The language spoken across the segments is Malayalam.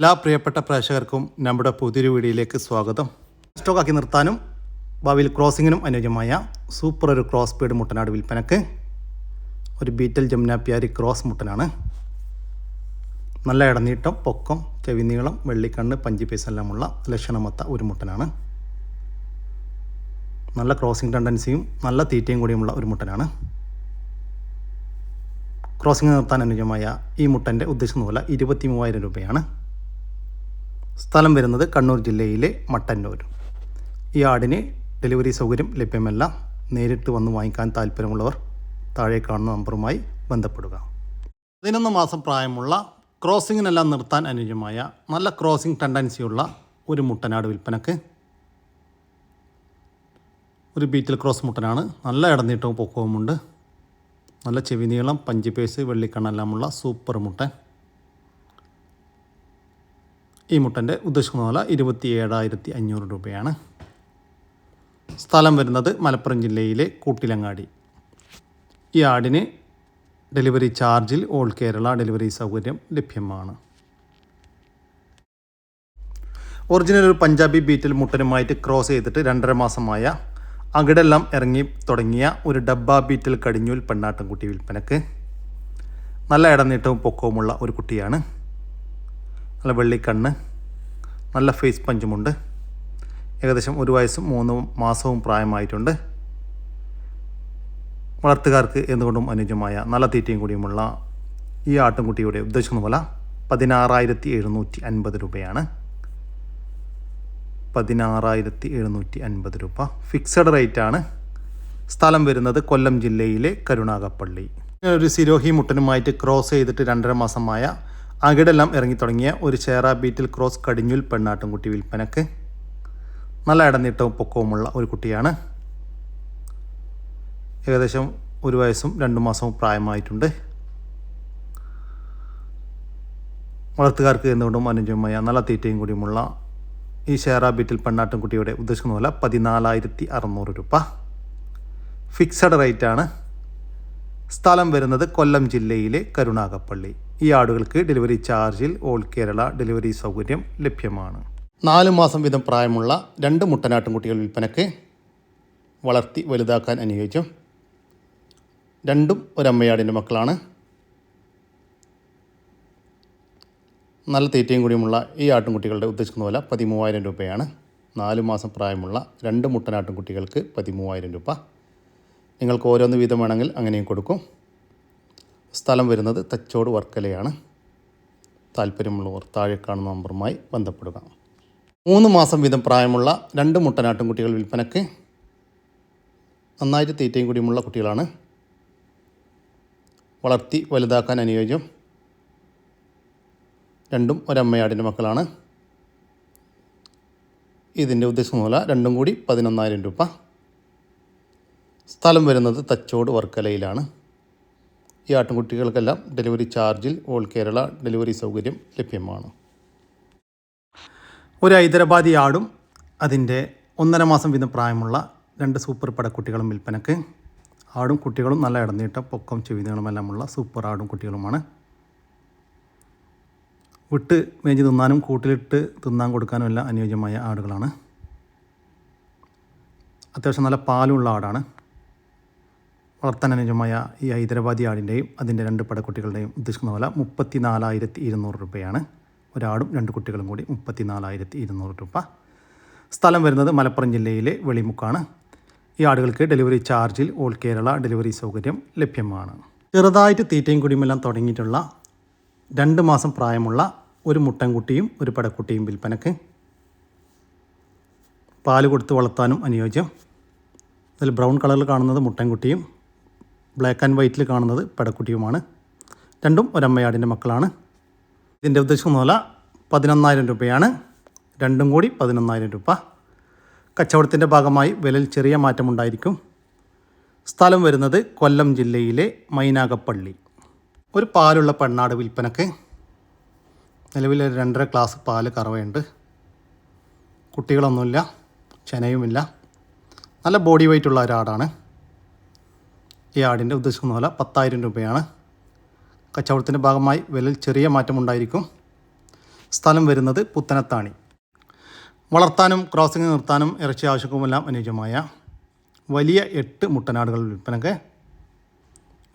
എല്ലാ പ്രിയപ്പെട്ട പ്രേക്ഷകർക്കും നമ്മുടെ പുതിയൊരു വീഡിയോയിലേക്ക് സ്വാഗതം. സ്റ്റോക്കാക്കി നിർത്താനും ഭാവിയിൽ ക്രോസിങ്ങിനും അനുയോജ്യമായ സൂപ്പർ ഒരു ക്രോസ് സ്പീഡ് മുട്ടനാട് വിൽപ്പനക്ക് ഒരു ബീറ്റൽ ജമുനാപ്പിയാരി ക്രോസ് മുട്ടനാണ്. നല്ല ഇടനീട്ടം പൊക്കം ചെവി നീളം വെള്ളിക്കണ്ണ് പഞ്ചി പീസ് എല്ലാമുള്ള ലക്ഷണമൊത്ത ഒരു മുട്ടനാണ്. നല്ല ക്രോസിംഗ് ടെൻഡൻസിയും നല്ല തീറ്റയും കൂടിയുമുള്ള ഒരു മുട്ടനാണ്. ക്രോസിംഗ് നിർത്താൻ അനുയോജ്യമായ ഈ മുട്ടന്റെ ഉദ്ദേശം പോലെ ഇരുപത്തി മൂവായിരം രൂപയാണ്. സ്ഥലം വരുന്നത് കണ്ണൂർ ജില്ലയിലെ മട്ടന്നൂർ. ഈ ആടിന് ഡെലിവറി സൗകര്യം ലഭ്യമല്ല. നേരിട്ട് വന്ന് വാങ്ങിക്കാൻ താല്പര്യമുള്ളവർ താഴെ കാണുന്ന നമ്പറുമായി ബന്ധപ്പെടുക. പതിനൊന്ന് മാസം പ്രായമുള്ള ക്രോസിങ്ങിനെല്ലാം നിർത്താൻ അനുയോജ്യമായ നല്ല ക്രോസിംഗ് ടെൻഡൻസിയുള്ള ഒരു മുട്ടനാട് വിൽപ്പനക്ക് ഒരു ബീറ്റിൽ ക്രോസ് മുട്ടനാണ്. നല്ല ഇടനീട്ടവും പൊക്കവുമുണ്ട്. നല്ല ചെവിനീളം പഞ്ചിപ്പേസ് വെള്ളിക്കണ്ണെല്ലാമുള്ള സൂപ്പർ മുട്ടൻ. ഈ മുട്ടന്റെ ഉദ്ദേശിക്കുന്ന വില ഇരുപത്തി ഏഴായിരത്തി അഞ്ഞൂറ് രൂപയാണ്. സ്ഥലം വരുന്നത് മലപ്പുറം ജില്ലയിലെ കൂട്ടിലങ്ങാടി. ഈ ആടിന് ഡെലിവറി ചാർജിൽ ഓൾ കേരള ഡെലിവറി സൗകര്യം ലഭ്യമാണ്. ഒറിജിനൽ ഒരു പഞ്ചാബി ബീറ്റിൽ മുട്ടനുമായിട്ട് ക്രോസ് ചെയ്തിട്ട് രണ്ടര മാസമായ അകിടെല്ലാം ഇറങ്ങി തുടങ്ങിയ ഒരു ഡബ്ബ ബീറ്റിൽ കടിഞ്ഞൂൽ പെണ്ണാട്ടൻകുട്ടി വിൽപ്പനക്ക്. നല്ല ഇടനീട്ടവും പൊക്കവുമുള്ള ഒരു കുട്ടിയാണ്. നല്ല വെള്ളിക്കണ്ണ് നല്ല ഫേസ് പഞ്ചുമുണ്ട്. ഏകദേശം ഒരു വയസ്സും മൂന്ന് മാസവും പ്രായമായിട്ടുണ്ട്. വളർത്തുകാർക്ക് എന്തുകൊണ്ടും അനുയോജ്യമായ നല്ല തീറ്റയും കൂടിയുമുള്ള ഈ ആട്ടിൻകുട്ടിയുടെ ഉദ്ദേശിക്കുന്ന വില പതിനാറായിരത്തി എഴുന്നൂറ്റി അൻപത് രൂപയാണ്. പതിനാറായിരത്തി എഴുന്നൂറ്റി അൻപത് രൂപ. ഫിക്സഡ് റേറ്റ് ആണ്. സ്ഥലം വരുന്നത് കൊല്ലം ജില്ലയിലെ കരുണാകപ്പള്ളി ഒരു സിരോഹി മുട്ടനുമായിട്ട് ക്രോസ് ചെയ്തിട്ട് രണ്ടര മാസമായ അകിടെല്ലാം ഇറങ്ങി തുടങ്ങിയ ഒരു ചേറ ബീറ്റിൽ ക്രോസ് കടിഞ്ഞുൽ പെണ്ണാട്ടുംകുട്ടി വിൽപ്പനക്ക് നല്ല ഇടനീട്ടവും പൊക്കവുമുള്ള ഒരു കുട്ടിയാണ്. ഏകദേശം ഒരു വയസ്സും രണ്ട് മാസവും പ്രായമായിട്ടുണ്ട്. വളർത്തുകാർക്ക് എന്തുകൊണ്ടും അനുജമായ നല്ല തീറ്റയും കൂടിയുമുള്ള ഈ ഷെയർ ബീറ്റിൽ പെണ്ണാട്ടുംകുട്ടിയുടെ ഉദ്ദേശിക്കുന്ന പോലെ പതിനാലായിരത്തി അറുന്നൂറ് രൂപ. ഫിക്സഡ് റേറ്റ് ആണ് സ്ഥലം വരുന്നത് കൊല്ലം ജില്ലയിലെ കരുണാകപ്പള്ളി ഈ ആടുകൾക്ക് ഡെലിവറി ചാർജിൽ ഓൾ കേരള ഡെലിവറി സൗകര്യം ലഭ്യമാണ്. നാല് മാസം വീതം പ്രായമുള്ള രണ്ട് മുട്ടനാട്ടുംകുട്ടികൾ വിൽപ്പനക്ക് വളർത്തി വലുതാക്കാൻ അനുയോജ്യം. രണ്ടും ഒരമ്മയാടിന്റെ മക്കളാണ്. നല്ല തീറ്റയും കൂടിയുമുള്ള ഈ ആട്ടിൻകുട്ടികളുടെ ഉദ്ദേശിക്കുന്ന വില പതിമൂവായിരം രൂപയാണ്. നാല് മാസം പ്രായമുള്ള രണ്ട് മുട്ടനാട്ടിൻകുട്ടികൾക്ക് പതിമൂവായിരം രൂപ. നിങ്ങൾക്ക് ഓരോന്ന് വീതം വേണമെങ്കിൽ അങ്ങനെയും കൊടുക്കും. സ്ഥലം വരുന്നത് തച്ചോട് വർക്കലയാണ്. താല്പര്യമുള്ളവർ താഴെ കാണുന്ന നമ്പറുമായി ബന്ധപ്പെടുക. മൂന്ന് മാസം വീതം പ്രായമുള്ള രണ്ട് മുട്ടനാട്ടിൻകുട്ടികൾ വിൽപ്പനക്ക് നന്നായിട്ട് തീറ്റയും കൂടിയുമുള്ള കുട്ടികളാണ്. വളർത്തി വലുതാക്കാൻ അനുയോജ്യം രണ്ടും ഒരമ്മയാടിന്റെ മക്കളാണ്. ഇതിന്റെ ഉദ്ദേശം മൂല രണ്ടും കൂടി പതിനൊന്നായിരം രൂപ. സ്ഥലം വരുന്നത് തച്ചോട് വർക്കലയിലാണ്. ഈ ആട്ടിൻകുട്ടികൾക്കെല്ലാം ഡെലിവറി ചാർജിൽ ഓൾ കേരള ഡെലിവറി സൗകര്യം ലഭ്യമാണ്. ഒരു ഹൈദരാബാദി ആടും അതിന്റെ ഒന്നര മാസം വീതം പ്രായമുള്ള രണ്ട് സൂപ്പർ പടക്കുട്ടികളും വിൽപ്പനക്ക്. ആടും കുട്ടികളും നല്ല ഇടനീട്ടം പൊക്കം ചെവിതകളുമെല്ലാമുള്ള സൂപ്പർ ആടും കുട്ടികളുമാണ്. വിട്ട് മേഞ്ഞ് തിന്നാനും കൂട്ടിലിട്ട് തിന്നാൻ കൊടുക്കാനും എല്ലാം അനുയോജ്യമായ ആടുകളാണ്. അത്യാവശ്യം നല്ല പാലുള്ള ആടാണ്. വളർത്താൻ അനുയോജ്യമായ ഈ ഹൈദരാബാദി ആടിന്റെയും അതിന്റെ രണ്ട് പടക്കുട്ടികളുടെയും ഉദ്ദേശിക്കുന്ന വില മുപ്പത്തി നാലായിരത്തി ഇരുന്നൂറ് രൂപയാണ്. ഒരാടും രണ്ട് കുട്ടികളും കൂടി മുപ്പത്തി നാലായിരത്തി ഇരുന്നൂറ് രൂപ. സ്ഥലം വരുന്നത് മലപ്പുറം ജില്ലയിലെ വെളിമുക്കാണ്. ഈ ആടുകൾക്ക് ഡെലിവറി ചാർജിൽ ഓൾ കേരള ഡെലിവറി സൗകര്യം ലഭ്യമാണ്. ചെറുതായിട്ട് തീറ്റയും കുടിയുമെല്ലാം തുടങ്ങിയിട്ടുള്ള രണ്ട് മാസം പ്രായമുള്ള ഒരു മുട്ടൻകുട്ടിയും ഒരു പടക്കുട്ടിയും വിൽപ്പനക്ക്. പാൽ കൊടുത്ത് വളർത്താനും അനുയോജ്യം. അതിൽ ബ്രൗൺ കളറിൽ കാണുന്നത് മുട്ടൻകുട്ടിയും ബ്ലാക്ക് ആൻഡ് വൈറ്റിൽ കാണുന്നത് പെടക്കുട്ടിയുമാണ്. രണ്ടും ഒരമ്മയാടിന്റെ മക്കളാണ്. ഇതിന്റെ ഉദ്ദേശം വില പതിനൊന്നായിരം രൂപയാണ്. രണ്ടും കൂടി പതിനൊന്നായിരം രൂപ. കച്ചവടത്തിന്റെ ഭാഗമായി വിലയിൽ ചെറിയ മാറ്റമുണ്ടായിരിക്കും സ്ഥലം വരുന്നത് കൊല്ലം ജില്ലയിലെ മൈനാഗപ്പള്ളി. ഒരു പാലുള്ള പെണ്ണാട് വിൽപ്പനക്ക്. നിലവിൽ രണ്ടര ഗ്ലാസ് പാൽ കറവയുണ്ട്. കുട്ടികളൊന്നുമില്ല ചെനയുമില്ല. നല്ല ബോഡി വെയിറ്റ് ഉള്ള ഒരാടാണ്. ഈ ആടിന്റെ ഉദ്ദേശിക്കുന്ന വില പത്തായിരം രൂപയാണ്. കച്ചവടത്തിന്റെ ഭാഗമായി വിലയിൽ ചെറിയ മാറ്റമുണ്ടായിരിക്കും സ്ഥലം വരുന്നത് പുത്തനത്താണി. വളർത്താനും ക്രോസിംഗ് നിർത്താനും ഇറച്ചി ആവശ്യക്കുമെല്ലാം അനുയോജ്യമായ വലിയ എട്ട് മുട്ടനാടുകൾ വിൽപ്പനക്ക്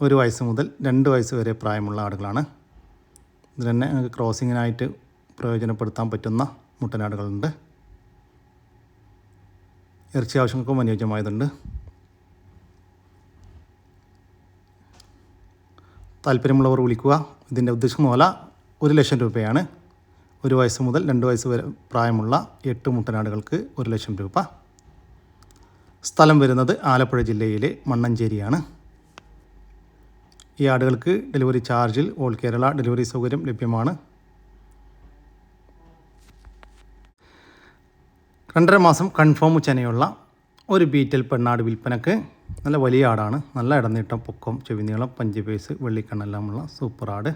ഒരു വയസ്സ് മുതൽ രണ്ട് വയസ്സ് വരെ പ്രായമുള്ള ആടുകളാണ്. ഇതിൽ തന്നെ ക്രോസിങ്ങിനായിട്ട് പ്രയോജനപ്പെടുത്താൻ പറ്റുന്ന മുട്ടനാടുകളുണ്ട്. ഇറച്ചി ആവശ്യങ്ങൾക്കും അനുയോജ്യമായതുണ്ട്. താല്പര്യമുള്ളവർ വിളിക്കുക. ഇതിന്റെ ഉദ്ദേശം പോലെ ഒരു ലക്ഷം രൂപയാണ്. ഒരു വയസ്സ് മുതൽ രണ്ട് വയസ്സ് വരെ പ്രായമുള്ള എട്ട് മുട്ടനാടുകൾക്ക് ഒരു ലക്ഷം രൂപ. സ്ഥലം വരുന്നത് ആലപ്പുഴ ജില്ലയിലെ മണ്ണഞ്ചേരിയാണ്. ഈ ആടുകൾക്ക് ഡെലിവറി ചാർജിൽ ഓൾ കേരള ഡെലിവറി സൗകര്യം ലഭ്യമാണ്. രണ്ടര മാസം കൺഫേം ചെനയുള്ള ഒരു ബീറ്റൽ പെണ്ണാട് വിൽപ്പനക്ക് നല്ല വലിയ ആടാണ്. നല്ല ഇടനീട്ടം പൊക്കം ചെവിനീളം പഞ്ച് പേസ് വെള്ളിക്കണ്ണെല്ലാമുള്ള സൂപ്പർ ആട്.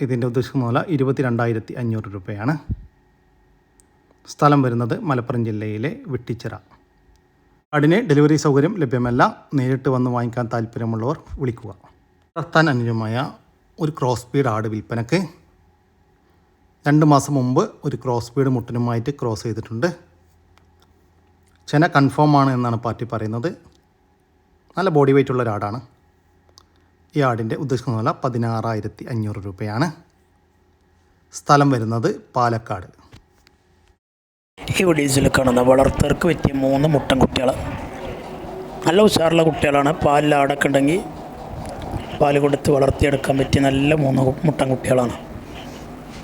ഇതിന്റെ ഉദ്ദേശിക്കുന്ന വില ഇരുപത്തി രണ്ടായിരത്തി അഞ്ഞൂറ് രൂപയാണ്. സ്ഥലം വരുന്നത് മലപ്പുറം ജില്ലയിലെ വെട്ടിച്ചിറ. ആടിന് ഡെലിവറി സൗകര്യം ലഭ്യമല്ല. നേരിട്ട് വന്ന് വാങ്ങിക്കാൻ താല്പര്യമുള്ളവർ വിളിക്കുക. വളർത്താൻ അനുജമായ ഒരു ക്രോസ് ബീഡ് ആട് വിൽപ്പനക്ക് രണ്ട് മാസം മുമ്പ് ഒരു ക്രോസ് ബീഡ് മുട്ടനുമായിട്ട് ക്രോസ് ചെയ്തിട്ടുണ്ട്. ചെന കൺഫേം ആണ് എന്നാണ് പാർട്ടി പറയുന്നത്. നല്ല ബോഡി വെയിറ്റ് ഉള്ള ഒരാടാണ്. ഈ ആടിന്റെ ഉദ്ദേശിക്കുന്ന വില പതിനാറായിരത്തി അഞ്ഞൂറ് രൂപയാണ്. സ്ഥലം വരുന്നത് പാലക്കാട്. ഈ കാണുന്ന വളർത്തർക്ക് പറ്റിയ മൂന്ന് മുട്ടൻ കുട്ടികൾ നല്ല ഉഷാറുള്ള കുട്ടികളാണ്. പാലിൽ ആടൊക്കെ ഉണ്ടെങ്കിൽ പാൽ കൊടുത്ത് വളർത്തിയെടുക്കാൻ പറ്റിയ നല്ല മൂന്ന് മുട്ടൻ കുട്ടികളാണ്.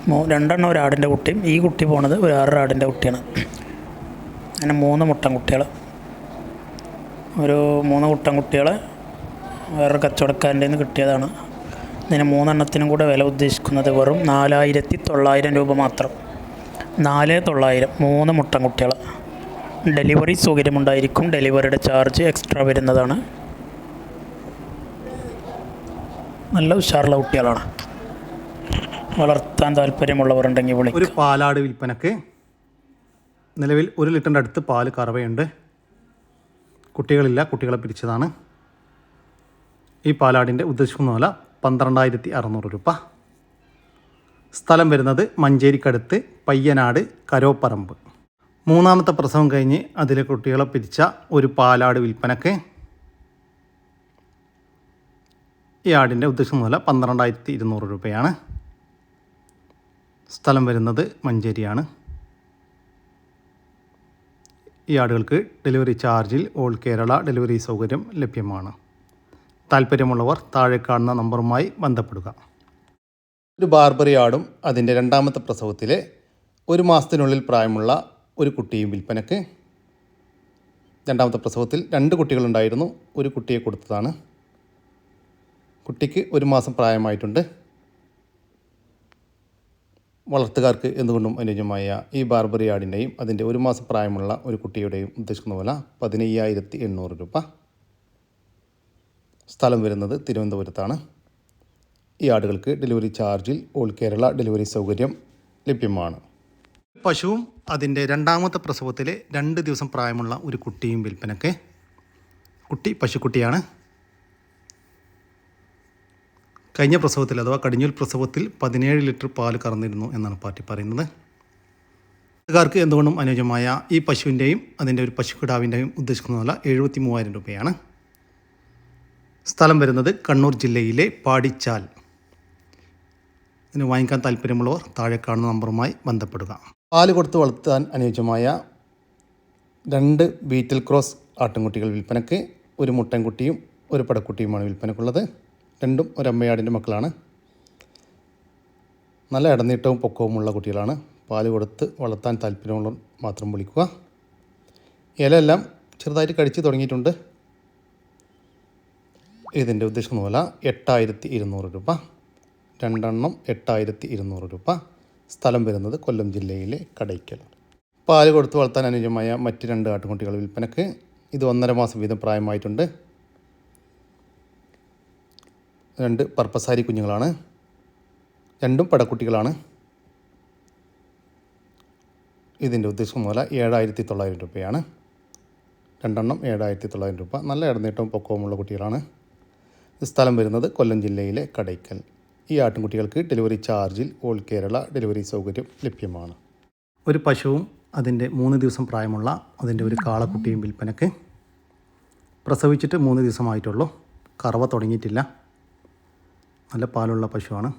രണ്ടെണ്ണം ഒരു ആടിന്റെ കുട്ടിയും ഈ കുട്ടി പോണത് ഒരു ആറര ആടിന്റെ കുട്ടിയാണ്. അങ്ങനെ മൂന്ന് മുട്ടൻ കുട്ടികൾ ഒരു മൂന്ന് മുട്ടൻ കുട്ടികളെ വേറൊരു കച്ചവടക്കാരന്റെ നിന്ന് കിട്ടിയതാണ്. ഇതിന് മൂന്നെണ്ണത്തിനും കൂടെ വില ഉദ്ദേശിക്കുന്നത് വെറും നാലായിരത്തി തൊള്ളായിരം രൂപ മാത്രം. നാല് തൊള്ളായിരം മൂന്ന് മുട്ടൻ കുട്ടികൾ ഡെലിവറി സൗകര്യമുണ്ടായിരിക്കും. ഡെലിവറിയുടെ ചാർജ് എക്സ്ട്രാ വരുന്നതാണ്. നല്ല ഉഷാറുള്ള കുട്ടികളാണ്. വളർത്താൻ താല്പര്യമുള്ളവരുണ്ടെങ്കിൽ ഒരു പാലാട് വിൽപ്പനക്ക് നിലവിൽ ഒരു ലിറ്ററിന്റെ അടുത്ത് പാൽ കറവയുണ്ട്. കുട്ടികളില്ല കുട്ടികളെ പിരിച്ചതാണ്. ഈ പാലാടിന്റെ ഉദ്ദേശിക്കുന്ന വില പന്ത്രണ്ടായിരത്തി അറുന്നൂറ് രൂപ. സ്ഥലം വരുന്നത് മഞ്ചേരിക്കടുത്ത് പയ്യനാട് കരോപ്പറമ്പ്. മൂന്നാമത്തെ പ്രസവം കഴിഞ്ഞ് അതിലെ കുട്ടികളെ പിരിച്ച ഒരു പാലാട് വിൽപ്പനക്ക് ഈ ആടിന്റെ ഉദ്ദേശിക്കുന്ന വില പന്ത്രണ്ടായിരത്തി ഇരുന്നൂറ് രൂപയാണ്. സ്ഥലം വരുന്നത് മഞ്ചേരിയാണ്. ഈ ആടുകൾക്ക് ഡെലിവറി ചാർജിൽ ഓൾ കേരള ഡെലിവറി സൗകര്യം ലഭ്യമാണ്. താല്പര്യമുള്ളവർ താഴെ കാണുന്ന നമ്പറുമായി ബന്ധപ്പെടുക. ഒരു ബാർബറി ആടും അതിന്റെ രണ്ടാമത്തെ പ്രസവത്തിലെ ഒരു മാസത്തിനുള്ളിൽ പ്രായമുള്ള ഒരു കുട്ടിയും വിൽപ്പനക്ക് രണ്ടാമത്തെ പ്രസവത്തിൽ രണ്ട് കുട്ടികളുണ്ടായിരുന്നു. ഒരു കുട്ടിയെ കൊടുത്തതാണ്. കുട്ടിക്ക് ഒരു മാസം പ്രായമായിട്ടുണ്ട്. വളർത്തുകാർക്ക് എന്തുകൊണ്ടും അനുയോജ്യമായ ഈ ബാർബറി ആടിന്റെയും അതിന്റെ ഒരു മാസം പ്രായമുള്ള ഒരു കുട്ടിയുടെയും ഉദ്ദേശിക്കുന്ന വില പതിനയ്യായിരത്തി എണ്ണൂറ് രൂപ. സ്ഥലം വരുന്നത് തിരുവനന്തപുരത്താണ്. ഈ ആടുകൾക്ക് ഡെലിവറി ചാർജിൽ ഓൾ കേരള ഡെലിവറി സൗകര്യം ലഭ്യമാണ്. പശുവും അതിന്റെ രണ്ടാമത്തെ പ്രസവത്തിലെ രണ്ട് ദിവസം പ്രായമുള്ള ഒരു കുട്ടിയും വിൽപ്പനക്ക്. കുട്ടി പശുക്കുട്ടിയാണ്. കഴിഞ്ഞ പ്രസവത്തിൽ അഥവാ കടിഞ്ഞൂൽ പ്രസവത്തിൽ പതിനേഴ് ലിറ്റർ പാൽ കറന്നിരുന്നു എന്നാണ് പാർട്ടി പറയുന്നത്. കാർക്ക് എന്തുകൊണ്ടും അനുയോജ്യമായ ഈ പശുവിന്റെയും അതിന്റെ ഒരു പശുക്കിടാവിന്റെയും ഉദ്ദേശിക്കുന്ന വില എഴുപത്തി മൂവായിരം രൂപയാണ്. സ്ഥലം വരുന്നത് കണ്ണൂർ ജില്ലയിലെ പാടിച്ചാൽ. ഇതിന് വാങ്ങിക്കാൻ താല്പര്യമുള്ളവർ താഴെ കാണുന്ന നമ്പറുമായി ബന്ധപ്പെടുക. പാൽ കൊടുത്ത് വളർത്താൻ അനുയോജ്യമായ രണ്ട് ബീറ്റിൽ ക്രോസ് ആട്ടിൻകുട്ടികൾ വിൽപ്പനയ്ക്ക് ഒരു മുട്ടൻകുട്ടിയും ഒരു പടക്കുട്ടിയുമാണ് വിൽപ്പനക്കുള്ളത്. രണ്ടും ഒരമ്മയാടിന്റെ മക്കളാണ്. നല്ല ഇടനീട്ടവും പൊക്കവുമുള്ള കുട്ടികളാണ്. പാൽ കൊടുത്ത് വളർത്താൻ താല്പര്യമുള്ള മാത്രം വിളിക്കുക. ഇലയെല്ലാം ചെറുതായിട്ട് കടിച്ച് തുടങ്ങിയിട്ടുണ്ട്. ഇതിന്റെ ഉദ്ദേശം വില എട്ടായിരത്തി ഇരുന്നൂറ് രൂപ. രണ്ടെണ്ണം എട്ടായിരത്തി ഇരുന്നൂറ് രൂപ. സ്ഥലം വരുന്നത് കൊല്ലം ജില്ലയിലെ കടയ്ക്കൽ. പാൽ കൊടുത്ത് വളർത്താൻ അനുയോജ്യമായ മറ്റ് രണ്ട് ആട്ടുകുട്ടികൾ വിൽപ്പനക്ക് ഇത് ഒന്നര മാസം വീതം പ്രായമായിട്ടുണ്ട്. രണ്ട് പർപ്പസാരി കുഞ്ഞുങ്ങളാണ്. രണ്ടും പടക്കുട്ടികളാണ്. ഇതിന്റെ ഉദ്ദേശം പോലെ ഏഴായിരത്തി തൊള്ളായിരം രൂപയാണ്. രണ്ടെണ്ണം ഏഴായിരത്തി തൊള്ളായിരം രൂപ. നല്ല ഇടനീട്ടവും പൊക്കവുമുള്ള കുട്ടികളാണ്. സ്ഥലം വരുന്നത് കൊല്ലം ജില്ലയിലെ കടയ്ക്കൽ. ഈ ആട്ടിൻകുട്ടികൾക്ക് ഡെലിവറി ചാർജിൽ ഓൾ കേരള ഡെലിവറി സൗകര്യം ലഭ്യമാണ്. ഒരു പശുവും അതിന്റെ മൂന്ന് ദിവസം പ്രായമുള്ള അതിന്റെ ഒരു കാളക്കുട്ടിയും വിൽപ്പനയ്ക്ക് പ്രസവിച്ചിട്ട് മൂന്ന് ദിവസമായിട്ടുള്ളൂ. കറവ തുടങ്ങിയിട്ടില്ല. നല്ല പാലുള്ള പശുവാണ്.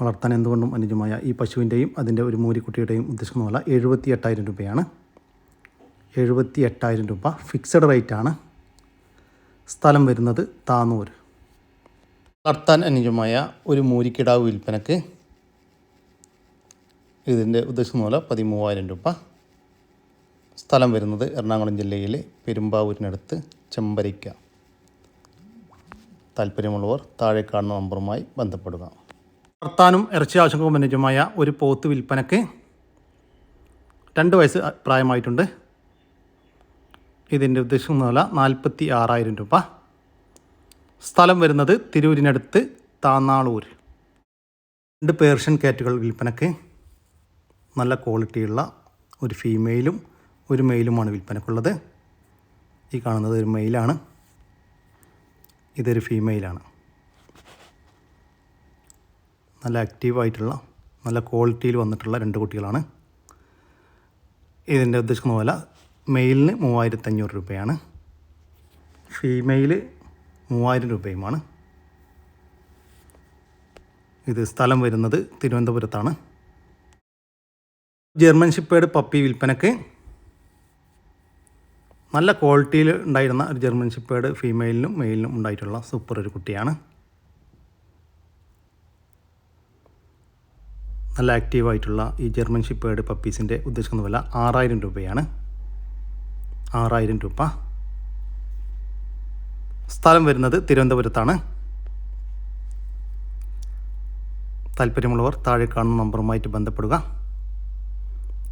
വളർത്താൻ എന്തുകൊണ്ടും അനുജമായ ഈ പശുവിന്റെയും അതിന്റെ ഒരു മൂരിക്കുട്ടിയുടെയും ഉദ്ദേശിക്കുന്ന വില എഴുപത്തി എട്ടായിരം രൂപയാണ്. എഴുപത്തി എട്ടായിരം രൂപ ഫിക്സഡ് റേറ്റാണ് സ്ഥലം വരുന്നത് താന്നൂർ വളർത്താൻ അനുജമായ ഒരു മൂരിക്കിടാവ് വിൽപ്പനക്ക് ഇതിന്റെ ഉദ്ദേശിക്കുന്ന പോലെ പതിമൂവായിരം രൂപ. സ്ഥലം വരുന്നത് എറണാകുളം ജില്ലയിലെ പെരുമ്പാവൂരിനടുത്ത് ചെമ്പരിക്ക താല്പര്യമുള്ളവർ താഴെ കാണുന്ന നമ്പറുമായി ബന്ധപ്പെടുക. വളർത്താനും ഇറച്ചി ആവശ്യങ്ങൾക്കും അനുയോജ്യമായ ഒരു പോത്ത് വിൽപ്പനക്ക് രണ്ട് വയസ്സ് പ്രായമായിട്ടുണ്ട്. ഇതിന്റെ ഉദ്ദേശം നില നാൽപ്പത്തി ആറായിരം രൂപ. സ്ഥലം വരുന്നത് തിരൂരിനടുത്ത് താന്നാളൂർ. രണ്ട് പേർഷ്യൻ കാറ്റുകൾ വിൽപ്പനക്ക്. നല്ല ക്വാളിറ്റിയുള്ള ഒരു ഫീമെയിലും ഒരു മെയിലുമാണ് വിൽപ്പനക്കുള്ളത്. ഈ കാണുന്നത് ഒരു മെയിലാണ്. ഇതൊരു ഫീമെയിലാണ് നല്ല ആക്റ്റീവായിട്ടുള്ള നല്ല ക്വാളിറ്റിയിൽ വന്നിട്ടുള്ള രണ്ട് കുട്ടികളാണ്. ഇതിന്റെ ഉദ്ദേശിക്കുന്ന പോലെ മെയിലിന് മൂവായിരത്തഞ്ഞൂറ് രൂപയാണ്. ഫീമെയിൽ മൂവായിരം രൂപയുമാണ്. ഇത് സ്ഥലം വരുന്നത് തിരുവനന്തപുരത്താണ്. ജർമ്മൻ ഷിപ്പേഡ് പപ്പി വിൽപ്പനക്ക് നല്ല ക്വാളിറ്റിയിൽ ഉണ്ടായിരുന്ന ഒരു ജർമ്മൻ ഷിപ്പേഡ് ഫീമെയിലിനും മെയിലിനും ഉണ്ടായിട്ടുള്ള സൂപ്പർ ഒരു കുട്ടിയാണ്. നല്ല ആക്റ്റീവായിട്ടുള്ള ഈ ജർമ്മൻ ഷിപ്പേഡ് പപ്പീസിന്റെ ഉദ്ദേശിക്കുന്ന വില ആറായിരം രൂപയാണ്. ആറായിരം രൂപ. സ്ഥലം വരുന്നത് തിരുവനന്തപുരത്താണ്. താല്പര്യമുള്ളവർ താഴെ കാണുന്ന നമ്പറുമായിട്ട് ബന്ധപ്പെടുക.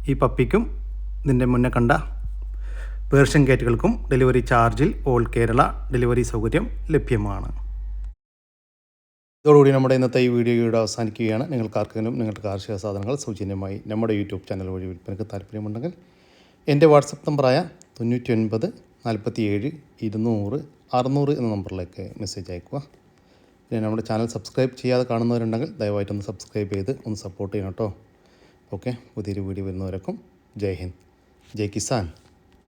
ഈ പപ്പിക്കും ഇതിന്റെ മുന്നേ കണ്ട പേർഷ്യൻ ഗേറ്റുകൾക്കും ഡെലിവറി ചാർജിൽ ഓൾ കേരള ഡെലിവറി സൗകര്യം ലഭ്യമാണ്. ഇതോടുകൂടി നമ്മുടെ ഇന്നത്തെ ഈ വീഡിയോ ഇവിടെ അവസാനിക്കുകയാണ്. നിങ്ങൾക്ക് ആർക്കെങ്കിലും നിങ്ങളുടെ കാർഷിക സാധനങ്ങൾ സൗജന്യമായി നമ്മുടെ യൂട്യൂബ് ചാനൽ വഴി വിൽപ്പനക്ക് താല്പര്യമുണ്ടെങ്കിൽ എന്റെ വാട്സപ്പ് നമ്പറായ തൊണ്ണൂറ്റി ഒൻപത് നാൽപ്പത്തി ഏഴ് ഇരുന്നൂറ് അറുന്നൂറ് എന്ന നമ്പറിലേക്ക് മെസ്സേജ് അയക്കുക പിന്നെ നമ്മുടെ ചാനൽ സബ്സ്ക്രൈബ് ചെയ്യാതെ കാണുന്നവരുണ്ടെങ്കിൽ ദയവായിട്ടൊന്ന് സബ്സ്ക്രൈബ് ചെയ്ത് ഒന്ന് സപ്പോർട്ട് ചെയ്യണം കേട്ടോ. ഓക്കെ പുതിയൊരു വീഡിയോ വരുന്നവരൊക്കെ ജയ് ഹിന്ദ്. ജയ് കിസാൻ.